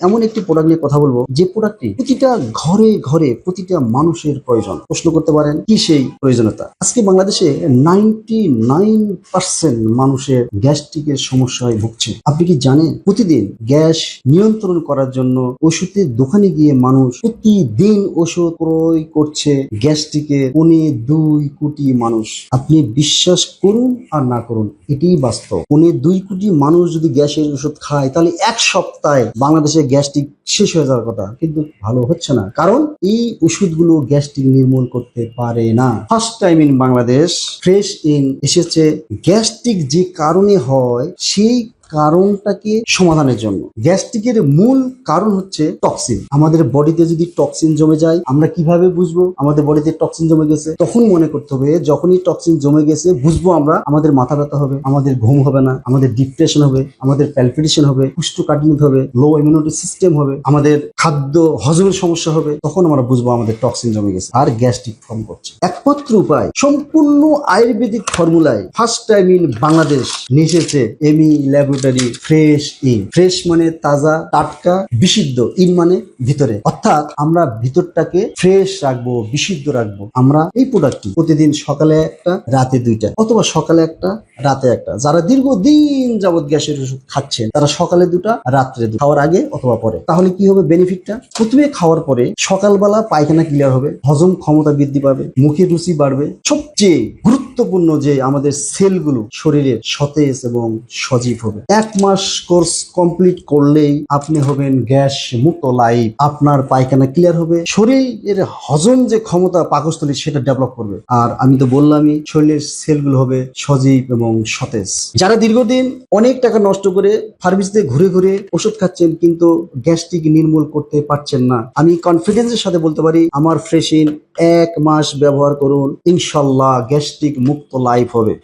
এমন একটি প্রোডাক্ট নিয়ে কথা বলব, যে প্রোডাক্টটি প্রতিটা ঘরে ঘরে প্রতিটা মানুষের প্রয়োজন। প্রশ্ন করতে পারেন, কি সেই প্রয়োজনীয়তা? আজকে বাংলাদেশে নাইনটি নাইন পার্সেন্ট মানুষের গ্যাস্ট্রিকের সমস্যায় ভুগছে। আপনি কি জানেন, প্রতিদিন গ্যাস নিয়ন্ত্রণ করার জন্য ওষুধের দোকানে গিয়ে মানুষ প্রতিদিন ওষুধ ক্রয় করছে গ্যাস্ট্রিকের পনে দুই কোটি মানুষ। আপনি বিশ্বাস করুন আর না করুন, এটাই বাস্তব। পনে দুই কোটি মানুষ যদি গ্যাসের ওষুধ খায়, তাহলে এক সপ্তাহে বাংলাদেশে গ্যাস্ট্রিক শেষ হয়ে যাওয়ার কথা, কিন্তু ভালো হচ্ছে না। কারণ এই ওষুধগুলো গ্যাস্ট্রিক নির্মূল করতে পারে না। First time in Bangladesh fresh in এসেছে। গ্যাস্ট্রিক যে কারণে হয়, সেই কারণটাকে সমাধানের জন্য। গ্যাস্ট্রিকের মূল কারণ হচ্ছে টক্সিন। আমাদের বডিতে যদি টক্সিন জমে যায়, আমরা কীভাবে বুঝব? আমাদের বডিতে টক্সিন জমে গেছে। তখন মনে করতে হবে, যখনই টক্সিন জমে গেছে, বুঝব আমরা আমাদের মাথা ব্যথা হবে, আমাদের ঘুম হবে না, আমাদের ডিপ্রেশন হবে, আমাদের প্যালপিটেশন হবে কুষ্ঠকাঠিন্য হবে লো ইমিউনিটি সিস্টেম হবে, আমাদের খাদ্য হজমের সমস্যা হবে, তখন আমরা বুঝব আমাদের টক্সিন জমে গেছে আর গ্যাস্ট্রিক ফর্ম করছে। একমাত্র উপায়, সম্পূর্ণ আয়ুর্বেদিক ফর্মুলায় ফার্স্ট টাইম ইন বাংলাদেশ নিয়ে এসেছে এমি ল্যাবরেটরি ফ্রেশ ইন। ফ্রেশ মানে তাজা, টাটকা, বিশুদ্ধ। ইন মানে ভিতরে। অর্থাৎ আমরা ভিতরটাকে ফ্রেশ রাখব, বিশুদ্ধ রাখব। আমরা এই প্রোডাক্টটি প্রতিদিন সকালে একটা, রাতে দুইটা, অথবা সকালে একটা, রাতে একটা। যারা দীর্ঘদিন যাবত গ্যাসের ওষুধ খাচ্ছেন, তারা সকালে দুটা, রাত্রে দুটা। খাওয়ার আগে অথবা পরে। তাহলে কি হবে বেনিফিটটা প্রথমে খাওয়ার পরে সকালবেলা পায়খানা ক্লিয়ার হবে, হজম ক্ষমতা বৃদ্ধি পাবে, মুখের রুচি বাড়বে। সবচেয়ে গুরুত্বপূর্ণ যে আমাদের সেলগুলো শরীরের সতেজ এবং সজীব হবে। এক মাস কোর্স কমপ্লিট করলেই আপনি হবেন গ্যাস মুক্ত লাইফ। আপনার পায়খানা ক্লিয়ার হবে। শরীরের হজম যে ক্ষমতা পাকস্থলী, সেটা ডেভেলপ করবে। আর আমি তো বললামই, শরীরের সেলগুলো হবে সজীব এবং সতেজ। যারা দীর্ঘদিন অনেক টাকা নষ্ট করে ফার্মেসিতে ঘুরে ঘুরে ওষুধ খাচ্ছেন, কিন্তু গ্যাস্ট্রিক নির্মূল করতে পারছেন না, আমি কনফিডেন্সের সাথে বলতে পারি, আমার ফ্রেশিন এক মাস ব্যবহার করুন। ইনশাল্লাহ গ্যাস্ট্রিক মুক্ত লাইফ হবে।